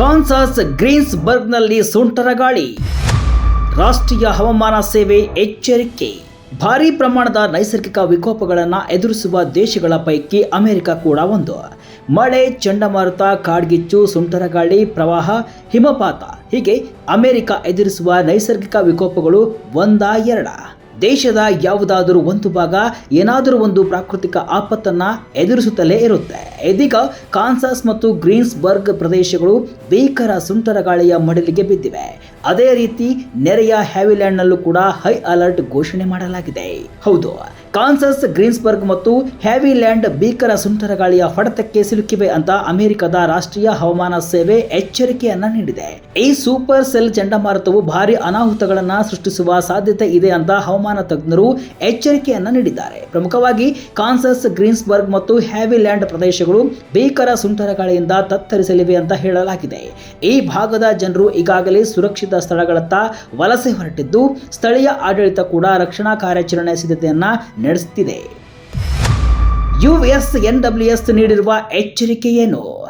Kansas ಗ್ರೀನ್ಸ್ಬರ್ಗ್ನಲ್ಲಿ ಸುಂಟರ ಗಾಳಿ. ರಾಷ್ಟ್ರೀಯ ಹವಾಮಾನ ಸೇವೆ ಎಚ್ಚರಿಕೆ. ಭಾರೀ ಪ್ರಮಾಣದ ನೈಸರ್ಗಿಕ ವಿಕೋಪಗಳನ್ನು ಎದುರಿಸುವ ದೇಶಗಳ ಪೈಕಿ ಅಮೆರಿಕ ಕೂಡ ಒಂದು. ಮಳೆ, ಚಂಡಮಾರುತ, ಕಾಡ್ಗಿಚ್ಚು ಸುಂಟರಗಾಳಿ ಪ್ರವಾಹ, ಹಿಮಪಾತ. ಹೀಗೆ ಅಮೆರಿಕ ಎದುರಿಸುವ ನೈಸರ್ಗಿಕ ವಿಕೋಪಗಳು ಒಂದಾ ಎರಡ. ದೇಶದ ಯಾವುದಾದರೂ ಒಂದು ಭಾಗ ಏನಾದರೂ ಒಂದು ಪ್ರಾಕೃತಿಕ ಆಪತ್ತನ್ನ ಎದುರಿಸುತ್ತಲೇ ಇರುತ್ತೆ. ಇದೀಗ ಕಾನ್ಸಾಸ್ ಮತ್ತು ಗ್ರೀನ್ಸ್ಬರ್ಗ್ ಪ್ರದೇಶಗಳು ಭೀಕರ ಸುಂಟರ ಗಾಳಿಯ ಮಡಿಲಿಗೆ ಬಿದ್ದಿವೆ. ಅದೇ ರೀತಿ ನೆರೆಯ ಹ್ಯಾವಿಲ್ಯಾಂಡ್ನಲ್ಲೂ ಕೂಡ ಹೈ ಅಲರ್ಟ್ ಘೋಷಣೆ ಮಾಡಲಾಗಿದೆ. ಹೌದು, ಕಾನ್ಸಸ್, ಗ್ರೀನ್ಸ್ಬರ್ಗ್ ಮತ್ತು ಹ್ಯಾವಿಲ್ಯಾಂಡ್ ಭೀಕರ ಸುಂಟರ ಗಾಳಿಯ ಹೊಡೆತಕ್ಕೆ ಸಿಲುಕಿವೆ ಅಂತ ಅಮೆರಿಕದ ರಾಷ್ಟ್ರೀಯ ಹವಾಮಾನ ಸೇವೆ ಎಚ್ಚರಿಕೆಯನ್ನ ನೀಡಿದೆ. ಈ ಸೂಪರ್ ಸೆಲ್ ಚಂಡಮಾರುತವು ಭಾರಿ ಅನಾಹುತಗಳನ್ನ ಸೃಷ್ಟಿಸುವ ಸಾಧ್ಯತೆ ಇದೆ ಅಂತ ಹವಾಮಾನ ತಜ್ಞರು ಎಚ್ಚರಿಕೆಯನ್ನು ನೀಡಿದ್ದಾರೆ. ಪ್ರಮುಖವಾಗಿ ಕಾನ್ಸಸ್, ಗ್ರೀನ್ಸ್ಬರ್ಗ್ ಮತ್ತು ಹ್ಯಾವಿಲ್ಯಾಂಡ್ ಪ್ರದೇಶಗಳು ಭೀಕರ ಸುಂಟರ ಗಾಳಿಯಿಂದ ತತ್ತರಿಸಲಿವೆ ಅಂತ ಹೇಳಲಾಗಿದೆ. ಈ ಭಾಗದ ಜನರು ಈಗಾಗಲೇ ಸುರಕ್ಷಿತ ಸ್ಥಳಗಳತ್ತ ವಲಸೆ ಹೊರಟಿದ್ದು, ಸ್ಥಳೀಯ ಆಡಳಿತ ಕೂಡ ರಕ್ಷಣಾ ಕಾರ್ಯಾಚರಣೆ ಸಿದ್ಧತೆಯನ್ನ ನಡೆಸುತ್ತಿದೆ. ಯುಎಸ್ ಎನ್ಡಬ್ಲ್ಯೂಎಸ್ ನೀಡಿರುವ ಎಚ್ಚರಿಕೆ ಏನು?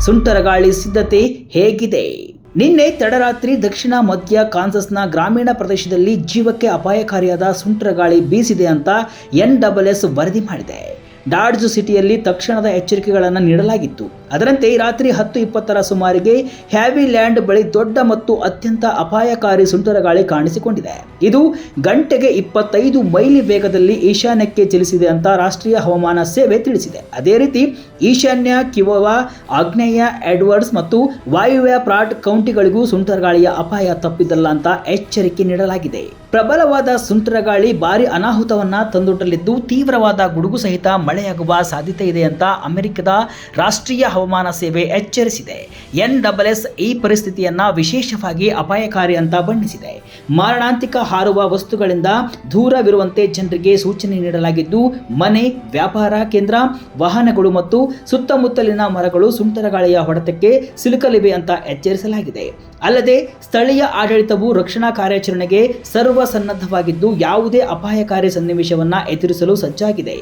ಸುಂಟರಗಾಳಿ ಸಿದ್ಧತೆ ಹೇಗಿದೆ? ನಿನ್ನೆ ತಡರಾತ್ರಿ ದಕ್ಷಿಣ, ಮಧ್ಯ, ಕಾನ್ಸಸ್ನ ಗ್ರಾಮೀಣ ಪ್ರದೇಶದಲ್ಲಿ ಜೀವಕ್ಕೆ ಅಪಾಯಕಾರಿಯಾದ ಸುಂಟರಗಾಳಿ ಬೀಸಿದೆ ಅಂತ ಎನ್ ಡಬಲ್ ಎಸ್ ವರದಿ ಮಾಡಿದೆ. ಡಾಡ್ಜ್ ಸಿಟಿಯಲ್ಲಿ ತಕ್ಷಣದ ಎಚ್ಚರಿಕೆಗಳನ್ನು ನೀಡಲಾಗಿತ್ತು. ಅದರಂತೆ ರಾತ್ರಿ ಹತ್ತು ಇಪ್ಪತ್ತರ ಸುಮಾರಿಗೆ ಹ್ಯಾವಿಲ್ಯಾಂಡ್ ಬಳಿ ದೊಡ್ಡ ಮತ್ತು ಅತ್ಯಂತ ಅಪಾಯಕಾರಿ ಸುಂಟರಗಾಳಿ ಕಾಣಿಸಿಕೊಂಡಿದೆ. ಇದು ಗಂಟೆಗೆ ಇಪ್ಪತ್ತೈದು ಮೈಲಿ ವೇಗದಲ್ಲಿ ಈಶಾನ್ಯಕ್ಕೆ ಚಲಿಸಿದೆ ಅಂತ ರಾಷ್ಟ್ರೀಯ ಹವಾಮಾನ ಸೇವೆ ತಿಳಿಸಿದೆ. ಅದೇ ರೀತಿ ಈಶಾನ್ಯ, ಕಿವವಾ, ಆಗ್ನೇಯ, ಎಡ್ವರ್ಡ್ಸ್ ಮತ್ತು ವಾಯುವ್ಯ ಪ್ರಾಟ್ ಕೌಂಟಿಗಳಿಗೂ ಸುಂಟರಗಾಳಿಯ ಅಪಾಯ ತಪ್ಪಿದ್ದಲ್ಲ ಅಂತ ಎಚ್ಚರಿಕೆ ನೀಡಲಾಗಿದೆ. ಪ್ರಬಲವಾದ ಸುಂಟರಗಾಳಿ ಭಾರಿ ಅನಾಹುತವನ್ನ ತಂದೊಡ್ಡಲಿದ್ದು ತೀವ್ರವಾದ ಗುಡುಗು ಸಹಿತ ಮಳೆಯಾಗುವ ಸಾಧ್ಯತೆ ಇದೆ ಅಂತ ಅಮೆರಿಕದ ರಾಷ್ಟ್ರೀಯ ಹವಾಮಾನ ಸೇವೆ ಎಚ್ಚರಿಸಿದೆ. ಎನ್ ಡಬಲ್ ಎಸ್ ಈ ಪರಿಸ್ಥಿತಿಯನ್ನು ವಿಶೇಷವಾಗಿ ಅಪಾಯಕಾರಿ ಅಂತ ಬಣ್ಣಿಸಿದೆ. ಮಾರಣಾಂತಿಕ ಹಾರುವ ವಸ್ತುಗಳಿಂದ ದೂರವಿರುವಂತೆ ಜನರಿಗೆ ಸೂಚನೆ ನೀಡಲಾಗಿದ್ದು, ಮನೆ, ವ್ಯಾಪಾರ ಕೇಂದ್ರ, ವಾಹನಗಳು ಮತ್ತು ಸುತ್ತಮುತ್ತಲಿನ ಮರಗಳು ಸುಂಟರಗಾಳಿಯ ಹೊಡೆತಕ್ಕೆ ಸಿಲುಕಲಿವೆ ಅಂತ ಎಚ್ಚರಿಸಲಾಗಿದೆ. ಅಲ್ಲದೆ, ಸ್ಥಳೀಯ ಆಡಳಿತವು ರಕ್ಷಣಾ ಕಾರ್ಯಾಚರಣೆಗೆ ಸರ್ವಸನ್ನದ್ಧವಾಗಿದ್ದು, ಯಾವುದೇ ಅಪಾಯಕಾರಿ ಸನ್ನಿವೇಶವನ್ನು ಎದುರಿಸಲು ಸಜ್ಜಾಗಿದೆ.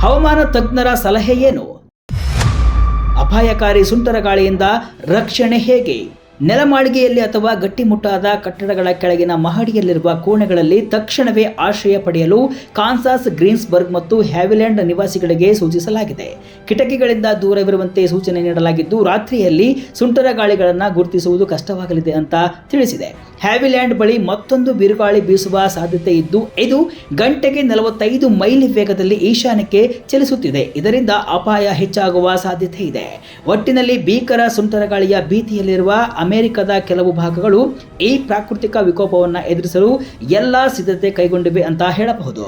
ಹವಾಮಾನ ತಜ್ಞರ ಸಲಹೆ ಏನು? ಅಪಾಯಕಾರಿ ಸುಂಟರ ಗಾಳಿಯಿಂದ ರಕ್ಷಣೆ ಹೇಗೆ? ನೆಲಮಾಳಿಗೆಯಲ್ಲಿ ಅಥವಾ ಗಟ್ಟಿಮುಟ್ಟಾದ ಕಟ್ಟಡಗಳ ಕೆಳಗಿನ ಮಹಡಿಯಲ್ಲಿರುವ ಕೋಣೆಗಳಲ್ಲಿ ತಕ್ಷಣವೇ ಆಶ್ರಯ ಪಡೆಯಲು ಕಾನ್ಸಾಸ್, ಗ್ರೀನ್ಸ್ಬರ್ಗ್ ಮತ್ತು ಹ್ಯಾವಿಲ್ಯಾಂಡ್ ನಿವಾಸಿಗಳಿಗೆ ಸೂಚಿಸಲಾಗಿದೆ. ಕಿಟಕಿಗಳಿಂದ ದೂರವಿರುವಂತೆ ಸೂಚನೆ ನೀಡಲಾಗಿದ್ದು, ರಾತ್ರಿಯಲ್ಲಿ ಸುಂಟರ ಗಾಳಿಗಳನ್ನು ಗುರುತಿಸುವುದು ಕಷ್ಟವಾಗಲಿದೆ ಅಂತ ತಿಳಿಸಿದೆ. ಹ್ಯಾವಿಲ್ಯಾಂಡ್ ಬಳಿ ಮತ್ತೊಂದು ಬಿರುಗಾಳಿ ಬೀಸುವ ಸಾಧ್ಯತೆ ಇದ್ದು, ಇದು ಗಂಟೆಗೆ ನಲವತ್ತೈದು ಮೈಲಿ ವೇಗದಲ್ಲಿ ಈಶಾನ್ಯಕ್ಕೆ ಚಲಿಸುತ್ತಿದೆ. ಇದರಿಂದ ಅಪಾಯ ಹೆಚ್ಚಾಗುವ ಸಾಧ್ಯತೆ ಇದೆ. ಒಟ್ಟಿನಲ್ಲಿ ಭೀಕರ ಸುಂಟರಗಾಳಿಯ ಭೀತಿಯಲ್ಲಿರುವ ಅಮೆರಿಕದ ಕೆಲವು ಭಾಗಗಳು ಈ ಪ್ರಾಕೃತಿಕ ವಿಕೋಪವನ್ನು ಎದುರಿಸಲು ಎಲ್ಲ ಸಿದ್ಧತೆ ಕೈಗೊಂಡಿವೆ ಅಂತ ಹೇಳಬಹುದು.